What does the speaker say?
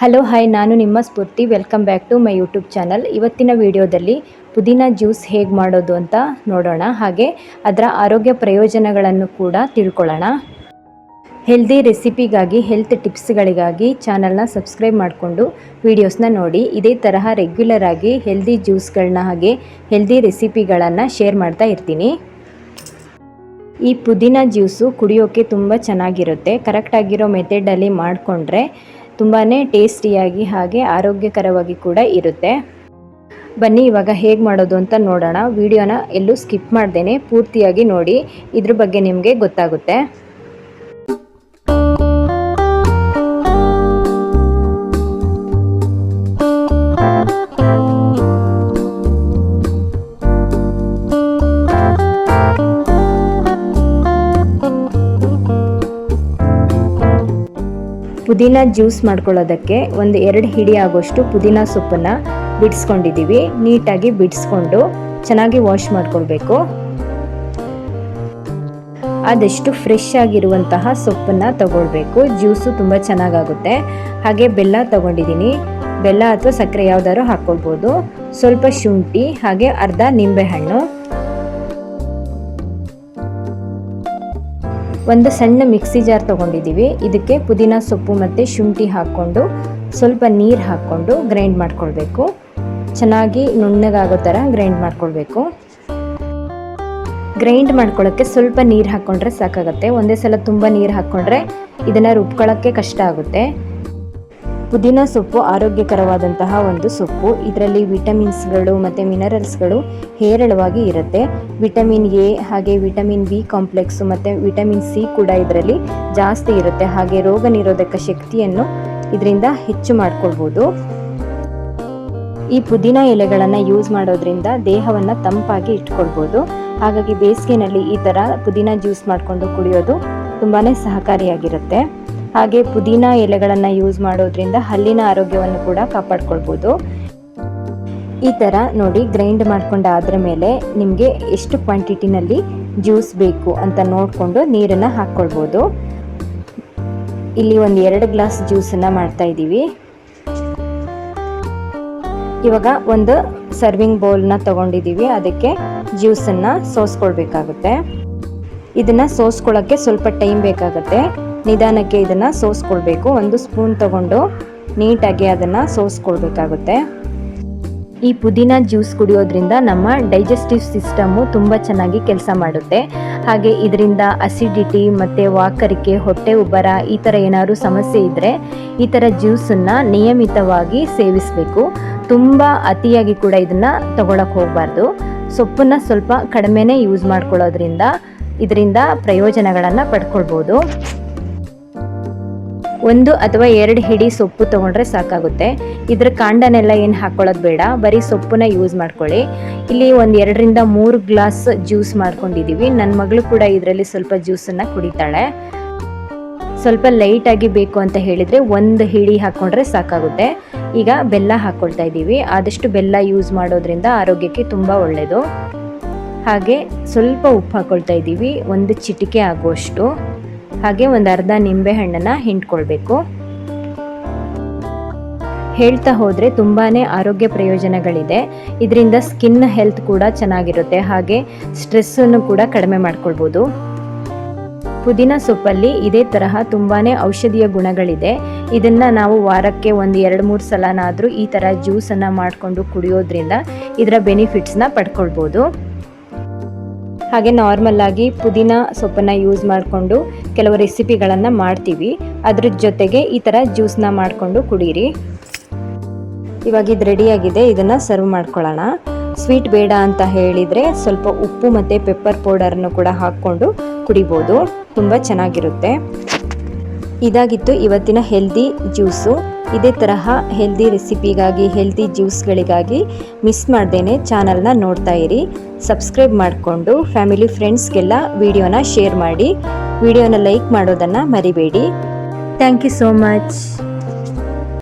Hello hi ನಾನು ನಿಮ್ಮ Spoorthi. Welcome back to my YouTube channel ಇವತ್ತಿನ ವಿಡಿಯೋದಲ್ಲಿ ಪುದೀನ ಜ್ಯೂಸ್ ಹೇಗೆ ಮಾಡೋದು ಅಂತ ನೋಡೋಣ. ಹಾಗೆ ಅದರ ಆರೋಗ್ಯ ಪ್ರಯೋಜನಗಳನ್ನು ಕೂಡ ತಿಳ್ಕೊಳ್ಳೋಣ. ಹೆಲ್ದಿ ರೆಸಿಪಿಗಾಗಿ ಹೆಲ್ತ್ ಟಿಪ್ಸ್ಗಳಿಗಾಗಿ ಚಾನಲ್ನ ಸಬ್ಸ್ಕ್ರೈಬ್ ಮಾಡಿಕೊಂಡು ವೀಡಿಯೋಸ್ನ ನೋಡಿ. ಇದೇ ತರಹ ರೆಗ್ಯುಲರ್ ಆಗಿ ಹೆಲ್ದಿ ಜ್ಯೂಸ್ಗಳನ್ನ ಹಾಗೆ ಹೆಲ್ದಿ ರೆಸಿಪಿಗಳನ್ನು ಶೇರ್ ಮಾಡ್ತಾ ಇರ್ತೀನಿ. ಈ ಪುದೀನ ಜ್ಯೂಸು ಕುಡಿಯೋಕ್ಕೆ ತುಂಬ ಚೆನ್ನಾಗಿರುತ್ತೆ. ಕರೆಕ್ಟಾಗಿರೋ ಮೆಥಡಲ್ಲಿ ಮಾಡಿಕೊಂಡ್ರೆ ತುಂಬಾ ಟೇಸ್ಟಿಯಾಗಿ ಹಾಗೆ ಆರೋಗ್ಯಕರವಾಗಿ ಕೂಡ ಇರುತ್ತೆ. ಬನ್ನಿ ಇವಾಗ ಹೇಗೆ ಮಾಡೋದು ಅಂತ ನೋಡೋಣ. ವಿಡಿಯೋನ ಎಲ್ಲೂ ಸ್ಕಿಪ್ ಮಾಡ್ದೇನೆ, ಪೂರ್ತಿಯಾಗಿ ನೋಡಿ. ಇದ್ರ ಬಗ್ಗೆ ನಿಮಗೆ ಗೊತ್ತಾಗುತ್ತೆ. ಪುದೀನ ಜ್ಯೂಸ್ ಮಾಡ್ಕೊಳ್ಳೋದಕ್ಕೆ ಒಂದು ಎರಡು ಹಿಡಿ ಆಗೋಷ್ಟು ಪುದೀನ ಸೊಪ್ಪನ್ನು ಬಿಡಿಸ್ಕೊಂಡಿದ್ದೀವಿ ನೀಟಾಗಿ ಬಿಡಿಸ್ಕೊಂಡು ಚೆನ್ನಾಗಿ ವಾಶ್ ಮಾಡ್ಕೊಳ್ಬೇಕು. ಆದಷ್ಟು ಫ್ರೆಶ್ ಆಗಿರುವಂತಹ ಸೊಪ್ಪನ್ನು ತಗೊಳ್ಬೇಕು. ಜ್ಯೂಸು ತುಂಬ ಚೆನ್ನಾಗಾಗುತ್ತೆ. ಹಾಗೆ ಬೆಲ್ಲ ತಗೊಂಡಿದ್ದೀನಿ ಬೆಲ್ಲ ಅಥವಾ ಸಕ್ಕರೆ ಯಾವುದಾದ್ರು ಹಾಕ್ಕೊಳ್ಬೋದು. ಸ್ವಲ್ಪ ಶುಂಠಿ ಹಾಗೆ ಅರ್ಧ ನಿಂಬೆಹಣ್ಣು. ಒಂದು ಸಣ್ಣ ಮಿಕ್ಸಿ ಜಾರ್ ತೊಗೊಂಡಿದ್ದೀವಿ. ಇದಕ್ಕೆ ಪುದೀನ ಸೊಪ್ಪು ಮತ್ತು ಶುಂಠಿ ಹಾಕ್ಕೊಂಡು ಸ್ವಲ್ಪ ನೀರು ಹಾಕ್ಕೊಂಡು ಗ್ರೈಂಡ್ ಮಾಡ್ಕೊಳ್ಬೇಕು. ಚೆನ್ನಾಗಿ ನುಣ್ಣಗಾಗೋ ಥರ ಗ್ರೈಂಡ್ ಮಾಡ್ಕೊಳ್ಬೇಕು. ಗ್ರೈಂಡ್ ಮಾಡ್ಕೊಳ್ಳೋಕ್ಕೆ ಸ್ವಲ್ಪ ನೀರು ಹಾಕ್ಕೊಂಡ್ರೆ ಸಾಕಾಗುತ್ತೆ. ಒಂದೇ ಸಲ ತುಂಬ ನೀರು ಹಾಕ್ಕೊಂಡ್ರೆ ಇದನ್ನು ರುಬ್ಕೊಳ್ಳೋಕ್ಕೆ ಕಷ್ಟ ಆಗುತ್ತೆ. ಪುದೀನ ಸೊಪ್ಪು ಆರೋಗ್ಯಕರವಾದಂತಹ ಒಂದು ಸೊಪ್ಪು. ಇದರಲ್ಲಿ ವಿಟಮಿನ್ಸ್ಗಳು ಮತ್ತು ಮಿನರಲ್ಸ್ಗಳು ಹೇರಳವಾಗಿ ಇರುತ್ತೆ. ವಿಟಮಿನ್ ಎ ಹಾಗೆ ವಿಟಮಿನ್ ಬಿ ಕಾಂಪ್ಲೆಕ್ಸು ಮತ್ತು ವಿಟಮಿನ್ ಸಿ ಕೂಡ ಇದರಲ್ಲಿ ಜಾಸ್ತಿ ಇರುತ್ತೆ. ಹಾಗೆ ರೋಗ ನಿರೋಧಕ ಶಕ್ತಿಯನ್ನು ಇದರಿಂದ ಹೆಚ್ಚು ಮಾಡ್ಕೊಳ್ಬೋದು. ಈ ಪುದೀನ ಎಲೆಗಳನ್ನು ಯೂಸ್ ಮಾಡೋದ್ರಿಂದ ದೇಹವನ್ನು ತಂಪಾಗಿ ಇಟ್ಕೊಳ್ಬೋದು. ಹಾಗಾಗಿ ಬೇಸಿಗೆನಲ್ಲಿ ಈ ಥರ ಪುದೀನ ಜ್ಯೂಸ್ ಮಾಡಿಕೊಂಡು ಕುಡಿಯೋದು ತುಂಬಾ ಸಹಕಾರಿಯಾಗಿರುತ್ತೆ. ಹಾಗೆ ಪುದೀನ ಎಲೆಗಳನ್ನು ಯೂಸ್ ಮಾಡೋದ್ರಿಂದ ಹಲ್ಲಿನ ಆರೋಗ್ಯವನ್ನು ಕೂಡ ಕಾಪಾಡ್ಕೊಳ್ಬೋದು. ಈ ಥರ ನೋಡಿ ಗ್ರೈಂಡ್ ಮಾಡ್ಕೊಂಡಾದ್ರ ಮೇಲೆ ನಿಮಗೆ ಎಷ್ಟು ಕ್ವಾಂಟಿಟಿನಲ್ಲಿ ಜ್ಯೂಸ್ ಬೇಕು ಅಂತ ನೋಡಿಕೊಂಡು ನೀರನ್ನು ಹಾಕ್ಕೊಳ್ಬೋದು. ಇಲ್ಲಿ ಒಂದು ಎರಡು ಗ್ಲಾಸ್ ಜ್ಯೂಸನ್ನು ಮಾಡ್ತಾ ಇದ್ದೀವಿ. ಇವಾಗ ಒಂದು ಸರ್ವಿಂಗ್ ಬೌಲ್ನ ತಗೊಂಡಿದ್ದೀವಿ. ಅದಕ್ಕೆ ಜ್ಯೂಸನ್ನು ಸೋಸ್ಕೊಳ್ಬೇಕಾಗುತ್ತೆ. ಇದನ್ನು ಸೋಸ್ಕೊಳ್ಳೋಕ್ಕೆ ಸ್ವಲ್ಪ ಟೈಮ್ ಬೇಕಾಗುತ್ತೆ. ನಿಧಾನಕ್ಕೆ ಇದನ್ನು ಸೋಸ್ಕೊಳ್ಬೇಕು. ಒಂದು ಸ್ಪೂನ್ ತಗೊಂಡು ನೀಟಾಗಿ ಅದನ್ನು ಸೋಸ್ಕೊಳ್ಬೇಕಾಗುತ್ತೆ. ಈ ಪುದೀನ ಜ್ಯೂಸ್ ಕುಡಿಯೋದ್ರಿಂದ ನಮ್ಮ ಡೈಜೆಸ್ಟಿವ್ ಸಿಸ್ಟಮು ತುಂಬ ಚೆನ್ನಾಗಿ ಕೆಲಸ ಮಾಡುತ್ತೆ. ಹಾಗೆ ಇದರಿಂದ ಅಸಿಡಿಟಿ ಮತ್ತು ವಾಕರಿಕೆ, ಹೊಟ್ಟೆ ಉಬ್ಬರ ಈ ಥರ ಏನಾದರೂ ಸಮಸ್ಯೆ ಇದ್ದರೆ ಈ ಥರ ಜ್ಯೂಸನ್ನು ನಿಯಮಿತವಾಗಿ ಸೇವಿಸಬೇಕು. ತುಂಬ ಅತಿಯಾಗಿ ಕೂಡ ಇದನ್ನು ತಗೊಳಕ್ಕೆ ಹೋಗಬಾರ್ದು. ಸೊಪ್ಪನ್ನು ಸ್ವಲ್ಪ ಕಡಿಮೆನೇ ಯೂಸ್ ಮಾಡ್ಕೊಳ್ಳೋದ್ರಿಂದ ಇದರಿಂದ ಪ್ರಯೋಜನಗಳನ್ನು ಪಡ್ಕೊಳ್ಬೋದು. ಒಂದು ಅಥವಾ ಎರಡು ಹಿಡಿ ಸೊಪ್ಪು ತೊಗೊಂಡ್ರೆ ಸಾಕಾಗುತ್ತೆ. ಇದರ ಕಾಂಡನೆಲ್ಲ ಏನು ಹಾಕ್ಕೊಳ್ಳೋದು ಬೇಡ, ಬರೀ ಸೊಪ್ಪನ್ನ ಯೂಸ್ ಮಾಡ್ಕೊಳ್ಳಿ. ಇಲ್ಲಿ ಒಂದು ಎರಡರಿಂದ ಮೂರು ಗ್ಲಾಸ್ ಜ್ಯೂಸ್ ಮಾಡ್ಕೊಂಡಿದ್ದೀವಿ ನನ್ನ ಮಗಳು ಕೂಡ ಇದರಲ್ಲಿ ಸ್ವಲ್ಪ ಜ್ಯೂಸನ್ನು ಕುಡಿತಾಳೆ. ಸ್ವಲ್ಪ ಲೈಟಾಗಿ ಬೇಕು ಅಂತ ಹೇಳಿದರೆ ಒಂದು ಹಿಡಿ ಹಾಕ್ಕೊಂಡ್ರೆ ಸಾಕಾಗುತ್ತೆ. ಈಗ ಬೆಲ್ಲ ಹಾಕ್ಕೊಳ್ತಾ ಇದ್ದೀವಿ ಆದಷ್ಟು ಬೆಲ್ಲ ಯೂಸ್ ಮಾಡೋದ್ರಿಂದ ಆರೋಗ್ಯಕ್ಕೆ ತುಂಬ ಒಳ್ಳೆಯದು ಹಾಗೆ ಸ್ವಲ್ಪ ಉಪ್ಪು ಹಾಕ್ಕೊಳ್ತಾ ಇದ್ದೀವಿ ಒಂದು ಚಿಟಿಕೆ ಆಗುವಷ್ಟು. ಹಾಗೆ ಒಂದು ಅರ್ಧ ನಿಂಬೆ ಹಣ್ಣನ್ನು ಹಿಂಡ್ಕೊಳ್ಬೇಕು. ಹೇಳ್ತಾ ಹೋದರೆ ತುಂಬಾ ಆರೋಗ್ಯ ಪ್ರಯೋಜನಗಳಿದೆ. ಇದರಿಂದ ಸ್ಕಿನ್ ಹೆಲ್ತ್ ಕೂಡ ಚೆನ್ನಾಗಿರುತ್ತೆ. ಹಾಗೆ ಸ್ಟ್ರೆಸ್ಸನ್ನು ಕೂಡ ಕಡಿಮೆ ಮಾಡ್ಕೊಳ್ಬೋದು. ಪುದೀನ ಸೊಪ್ಪಲ್ಲಿ ಇದೇ ತರಹ ತುಂಬಾ ಔಷಧೀಯ ಗುಣಗಳಿದೆ. ಇದನ್ನು ನಾವು ವಾರಕ್ಕೆ ಒಂದು ಎರಡು ಮೂರು ಸಲನಾದರೂ ಈ ಥರ ಜ್ಯೂಸನ್ನು ಮಾಡಿಕೊಂಡು ಕುಡಿಯೋದ್ರಿಂದ ಇದರ ಬೆನಿಫಿಟ್ಸ್ನ ಪಡ್ಕೊಳ್ಬೋದು. ಹಾಗೆ ನಾರ್ಮಲ್ ಆಗಿ ಪುದೀನ ಸೊಪ್ಪನ್ನು ಯೂಸ್ ಮಾಡಿಕೊಂಡು ಕೆಲವು ರೆಸಿಪಿಗಳನ್ನು ಮಾಡ್ತೀವಿ. ಅದ್ರ ಜೊತೆಗೆ ಈ ಥರ ಜ್ಯೂಸ್ನ ಮಾಡಿಕೊಂಡು ಕುಡೀರಿ. ಇವಾಗ ಇದು ರೆಡಿಯಾಗಿದೆ ಇದನ್ನು ಸರ್ವ್ ಮಾಡ್ಕೊಳ್ಳೋಣ. ಸ್ವೀಟ್ ಬೇಡ ಅಂತ ಹೇಳಿದರೆ ಸ್ವಲ್ಪ ಉಪ್ಪು ಮತ್ತು ಪೆಪ್ಪರ್ ಪೌಡರನ್ನು ಕೂಡ ಹಾಕ್ಕೊಂಡು ಕುಡಿಬೋದು. ತುಂಬ ಚೆನ್ನಾಗಿರುತ್ತೆ. ಇದಾಗಿತ್ತು ಇವತ್ತಿನ ಹೆಲ್ದಿ ಜ್ಯೂಸು ಇದೇ ತರಹ ಹೆಲ್ದಿ ರೆಸಿಪಿಗಾಗಿ ಹೆಲ್ದಿ ಜ್ಯೂಸ್ಗಳಿಗಾಗಿ ಮಿಸ್ ಮಾಡ್ದೇನೆ ಚಾನಲ್ನ ನೋಡ್ತಾ ಇರಿ. ಸಬ್ಸ್ಕ್ರೈಬ್ ಮಾಡಿಕೊಂಡು ಫ್ಯಾಮಿಲಿ ಫ್ರೆಂಡ್ಸ್ಗೆಲ್ಲ ವಿಡಿಯೋನ ಶೇರ್ ಮಾಡಿ. ವಿಡಿಯೋನ ಲೈಕ್ ಮಾಡೋದನ್ನು ಮರಿಬೇಡಿ. Thank you so much